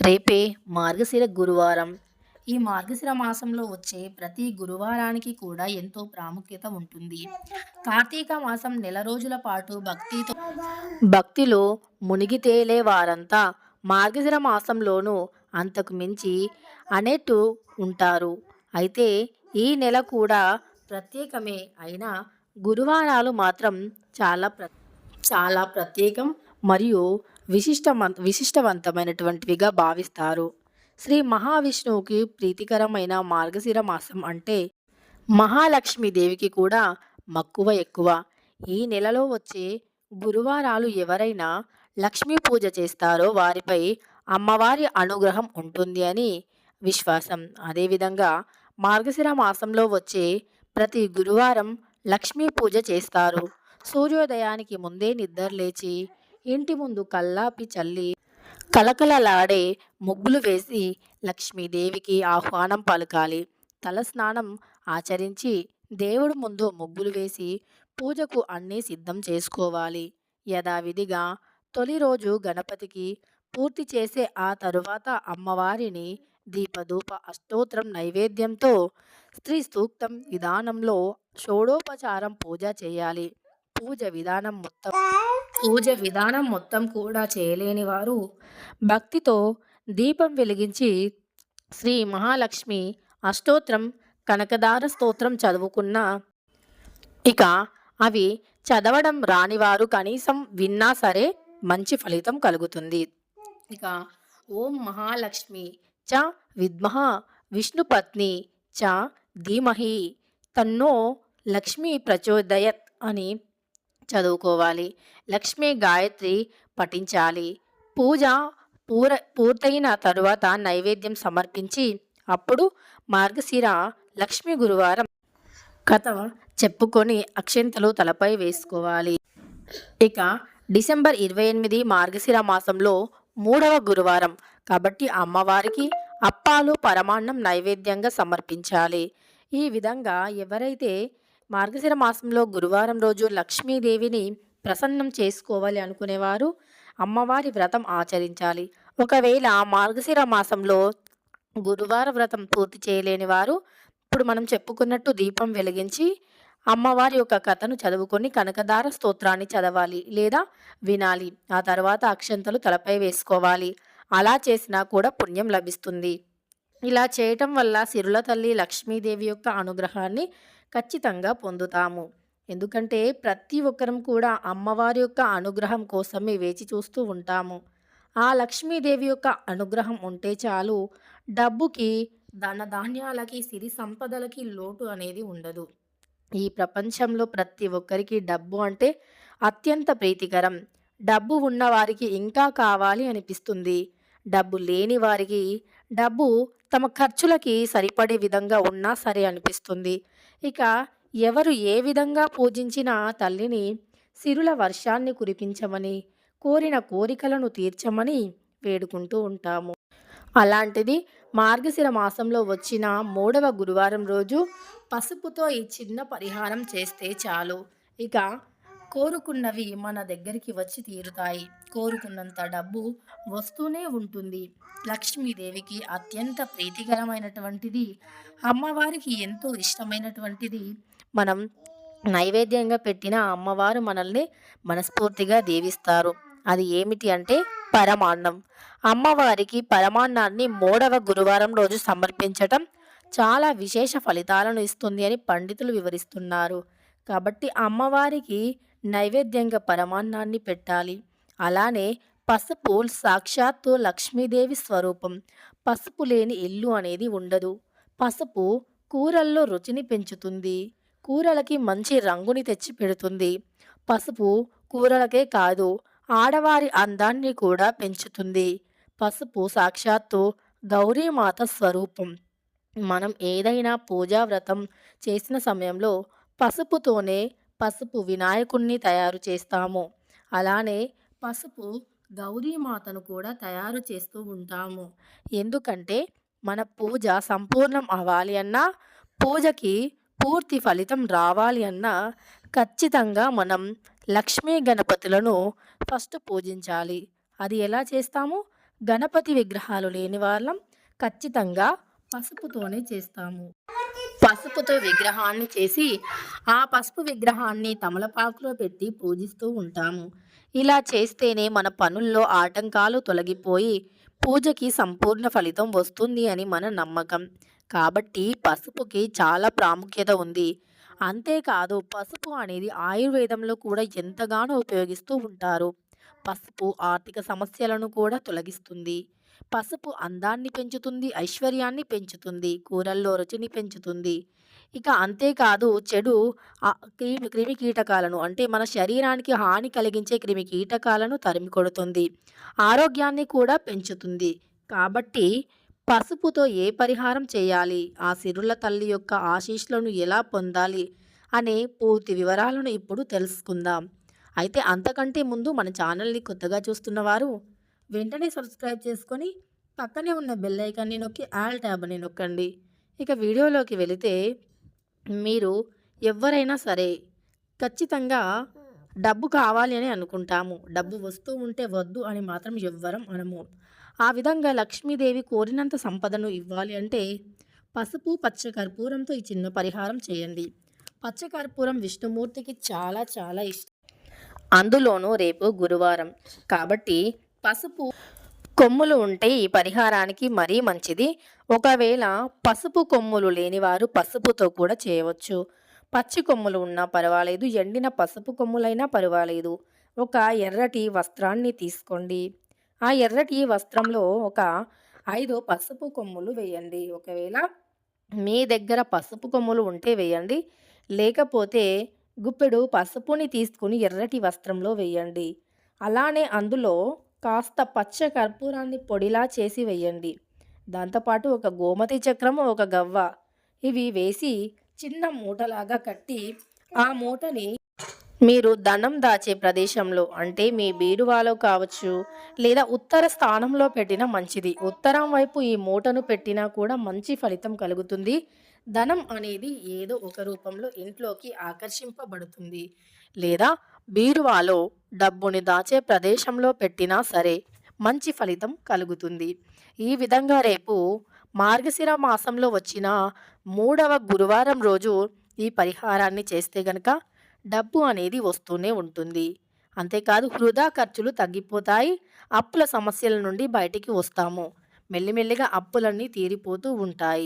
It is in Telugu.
రేపే మార్గశిర గురువారం. ఈ మార్గశిర మాసంలో వచ్చే ప్రతి గురువారానికి కూడా ఎంతో ప్రాముఖ్యత ఉంటుంది. కార్తీక మాసం నెల రోజుల పాటు భక్తితో భక్తిలో మునిగి తేలే వారంతా మార్గశిర మాసంలోనూ అంతకు మించి అనేట్టు ఉంటారు. అయితే ఈ నెల కూడా ప్రత్యేకమే అయినా గురువారాలు మాత్రం చాలా ప్ర చాలా ప్రత్యేకం మరియు విశిష్ట విశిష్టవంతమైనటువంటివిగా భావిస్తారు. శ్రీ మహావిష్ణువుకి ప్రీతికరమైన మార్గశిర మాసం అంటే మహాలక్ష్మీదేవికి కూడా మక్కువ ఎక్కువ. ఈ నెలలో వచ్చే గురువారాలు ఎవరైనా లక్ష్మీ పూజ చేస్తారో వారిపై అమ్మవారి అనుగ్రహం ఉంటుంది అని విశ్వాసం. అదేవిధంగా మార్గశిర మాసంలో వచ్చే ప్రతి గురువారం లక్ష్మీ పూజ చేస్తారు. సూర్యోదయానికి ముందే నిద్ర లేచి ఇంటి ముందు కల్లాపి చల్లి కలకలలాడే ముగ్గులు వేసి లక్ష్మీదేవికి ఆహ్వానం పలకాలి. తల స్నానం ఆచరించి దేవుడు ముందు ముగ్గులు వేసి పూజకు అన్నీ సిద్ధం చేసుకోవాలి. యథావిధిగా తొలి రోజు గణపతికి పూర్తి చేసే ఆ తరువాత అమ్మవారిని దీపధూప అష్టోత్రం నైవేద్యంతో స్త్రీ సూక్తం విధానంలో షోడోపచారం పూజ చేయాలి. పూజ విధానం మొత్తం పూజ విధానం మొత్తం కూడా చేయలేని వారు భక్తితో దీపం వెలిగించి శ్రీ మహాలక్ష్మి అష్టోత్రం కనకదార స్తోత్రం చదువుకున్న ఇక అవి చదవడం రానివారు కనీసం విన్నా సరే మంచి ఫలితం కలుగుతుంది. ఇక ఓం మహాలక్ష్మి చ విద్మహ విష్ణుపత్ని చ ధీమహి తన్నో లక్ష్మీ ప్రచోదయత్ అని చదువుకోవాలి. లక్ష్మీ గాయత్రి పఠించాలి. పూజ పూర పూర్తయిన తరువాత నైవేద్యం సమర్పించి అప్పుడు మార్గశిర లక్ష్మి గురువారం కథ చెప్పుకొని అక్షంతలు తలపై వేసుకోవాలి. ఇక డిసెంబర్ ఇరవై ఎనిమిది మార్గశిర మాసంలో మూడవ గురువారం కాబట్టి అమ్మవారికి అప్పాలు పరమాన్నం నైవేద్యంగా సమర్పించాలి. ఈ విధంగా ఎవరైతే మార్గశిర మాసంలో గురువారం రోజు లక్ష్మీదేవిని ప్రసన్నం చేసుకోవాలి అనుకునేవారు. అమ్మవారి వ్రతం ఆచరించాలి. ఒకవేళ మార్గశిర మాసంలో గురువార వ్రతం పూర్తి చేయలేని వారు ఇప్పుడు మనం చెప్పుకున్నట్టు దీపం వెలిగించి అమ్మవారి యొక్క కథను చదువుకొని కనకదార స్తోత్రాన్ని చదవాలి లేదా వినాలి. ఆ తర్వాత అక్షంతలు తలపై వేసుకోవాలి. అలా చేసినా కూడా పుణ్యం లభిస్తుంది. ఇలా చేయటం వల్ల సిరుల తల్లి లక్ష్మీదేవి యొక్క అనుగ్రహాన్ని ఖచ్చితంగా పొందుతాము. ఎందుకంటే ప్రతి ఒక్కరం కూడా అమ్మవారి యొక్క అనుగ్రహం కోసమే వేచి చూస్తూ ఉంటాము. ఆ లక్ష్మీదేవి యొక్క అనుగ్రహం ఉంటే చాలు డబ్బుకి ధనధాన్యాలకి సిరి సంపదలకి లోటు అనేది ఉండదు. ఈ ప్రపంచంలో ప్రతి ఒక్కరికి డబ్బు అంటే అత్యంత ప్రీతికరం. డబ్బు ఉన్నవారికి ఇంకా కావాలి అనిపిస్తుంది. డబ్బు లేని వారికి డబ్బు తమ ఖర్చులకి సరిపడే విధంగా ఉన్నా సరే అనిపిస్తుంది. ఇక ఎవరు ఏ విధంగా పూజించిన తల్లిని సిరుల వర్షాన్ని కురిపించమని కోరిన కోరికలను తీర్చమని వేడుకుంటూ ఉంటాము. అలాంటిది మార్గశిర మాసంలో వచ్చిన మూడవ గురువారం రోజు పసుపుతో ఈ చిన్న పరిహారం చేస్తే చాలు. ఇక కోరుకున్నవి మన దగ్గరికి వచ్చి తీరుతాయి. కోరుకున్నంత డబ్బు వస్తూనే ఉంటుంది. లక్ష్మీదేవికి అత్యంత ప్రీతికరమైనటువంటిది అమ్మవారికి ఎంతో ఇష్టమైనటువంటిది మనం నైవేద్యంగా పెట్టిన అమ్మవారు మనల్ని మనస్ఫూర్తిగా దీవిస్తారు. అది ఏమిటి అంటే పరమాన్నం. అమ్మవారికి పరమాన్నాన్ని మూడవ గురువారం రోజు సమర్పించటం చాలా విశేష ఫలితాలను ఇస్తుంది అని పండితులు వివరిస్తున్నారు. కాబట్టి అమ్మవారికి నైవేద్యంగా పరమాన్నాన్ని పెట్టాలి. అలానే పసుపు సాక్షాత్తు లక్ష్మీదేవి స్వరూపం. పసుపు లేని ఇల్లు అనేది ఉండదు. పసుపు కూరల్లో రుచిని పెంచుతుంది. కూరలకి మంచి రంగుని తెచ్చి పెడుతుంది. పసుపు కూరలకే కాదు ఆడవారి అందాన్ని కూడా పెంచుతుంది. పసుపు సాక్షాత్తు గౌరీమాత స్వరూపం. మనం ఏదైనా పూజా వ్రతం చేసిన సమయంలో పసుపుతోనే పసుపు వినాయకుణ్ణి తయారు చేస్తాము. అలానే పసుపు గౌరీమాతను కూడా తయారు చేస్తూ ఉంటాము. ఎందుకంటే మన పూజ సంపూర్ణం అవ్వాలి అన్నా పూజకి పూర్తి ఫలితం రావాలి అన్నా ఖచ్చితంగా మనం లక్ష్మీ గణపతులను ఫస్ట్ పూజించాలి. అది ఎలా చేస్తాము? గణపతి విగ్రహాలు లేని వాళ్ళం ఖచ్చితంగా పసుపుతోనే చేస్తాము. పసుపుతో విగ్రహాన్ని చేసి ఆ పసుపు విగ్రహాన్ని తమలపాకులో పెట్టి పూజిస్తూ ఉంటాము. ఇలా చేస్తేనే మన పనుల్లో ఆటంకాలు తొలగిపోయి పూజకి సంపూర్ణ ఫలితం వస్తుంది అని మన నమ్మకం. కాబట్టి పసుపుకి చాలా ప్రాముఖ్యత ఉంది. అంతేకాదు పసుపు అనేది ఆయుర్వేదంలో కూడా ఎంతగానో ఉపయోగిస్తూ ఉంటారు. పసుపు ఆర్థిక సమస్యలను కూడా తొలగిస్తుంది. పసుపు అందాన్ని పెంచుతుంది ఐశ్వర్యాన్ని పెంచుతుంది కూరల్లో రుచిని పెంచుతుంది. ఇక అంతేకాదు చెడు క్రిమి క్రిమి కీటకాలను అంటే మన శరీరానికి హాని కలిగించే క్రిమి కీటకాలను తరిమి కొడుతుంది. ఆరోగ్యాన్ని కూడా పెంచుతుంది. కాబట్టి పసుపుతో ఏ పరిహారం చేయాలి? ఆ సిరుల తల్లి యొక్క ఆశీస్సులను ఎలా పొందాలి? అనే పూర్తి వివరాలను ఇప్పుడు తెలుసుకుందాం. అయితే అంతకంటే ముందు మన ఛానల్ని కొత్తగా చూస్తున్నవారు వెంటనే సబ్స్క్రైబ్ చేసుకొని పక్కనే ఉన్న బెల్ ఐకాన్ని నొక్కి ఆల్ ట్యాబ్ అని నొక్కండి. ఇక వీడియోలోకి వెళితే మీరు ఎవరైనా సరే ఖచ్చితంగా డబ్బు కావాలి అని అనుకుంటాము. డబ్బు వస్తూ ఉంటే వద్దు అని మాత్రం ఎవ్వరం అనము. ఆ విధంగా లక్ష్మీదేవి కోరినంత సంపదను ఇవ్వాలి అంటే పసుపు పచ్చ కర్పూరంతో ఈ చిన్న పరిహారం చేయండి. పచ్చ కర్పూరం విష్ణుమూర్తికి చాలా చాలా ఇష్టం. అందులోనూ రేపు గురువారం. కాబట్టి పసుపు కొమ్ములు ఉంటే ఈ పరిహారానికి మరీ మంచిది. ఒకవేళ పసుపు కొమ్ములు లేనివారు పసుపుతో కూడా చేయవచ్చు. పచ్చి కొమ్ములు ఉన్నా పర్వాలేదు. ఎండిన పసుపు కొమ్ములైనా పర్వాలేదు. ఒక ఎర్రటి వస్త్రాన్ని తీసుకోండి. ఆ ఎర్రటి వస్త్రంలో ఒక ఐదు పసుపు కొమ్ములు వేయండి. ఒకవేళ మీ దగ్గర పసుపు కొమ్ములు ఉంటే వేయండి. లేకపోతే గుప్పెడు పసుపుని తీసుకుని ఎర్రటి వస్త్రంలో వేయండి. అలానే అందులో కాస్త పచ్చ కర్పూరాన్ని పొడిలా చేసి వేయండి దాంతోపాటు ఒక గోమతి చక్రం ఒక గవ్వ. ఇవి వేసి చిన్న మూటలాగా కట్టి ఆ మూటని మీరు ధనం దాచే ప్రదేశంలో అంటే మీ బీరువాలో కావచ్చు లేదా ఉత్తర స్థానంలో పెట్టినా మంచిది. ఉత్తరం వైపు ఈ మూటను పెట్టినా కూడా మంచి ఫలితం కలుగుతుంది. ధనం అనేది ఏదో ఒక రూపంలో ఇంట్లోకి ఆకర్షింపబడుతుంది. లేదా బీరువాలో డబ్బుని దాచే ప్రదేశంలో పెట్టినా సరే మంచి ఫలితం కలుగుతుంది. ఈ విధంగా రేపు మార్గశిర మాసంలో వచ్చిన మూడవ గురువారం రోజు ఈ పరిహారాన్ని చేస్తే గనక డబ్బు అనేది వస్తూనే ఉంటుంది. అంతేకాదు వృధా ఖర్చులు తగ్గిపోతాయి. అప్పుల సమస్యల నుండి బయటికి వస్తాము. మెల్లిమెల్లిగా అప్పులన్నీ తీరిపోతూ ఉంటాయి.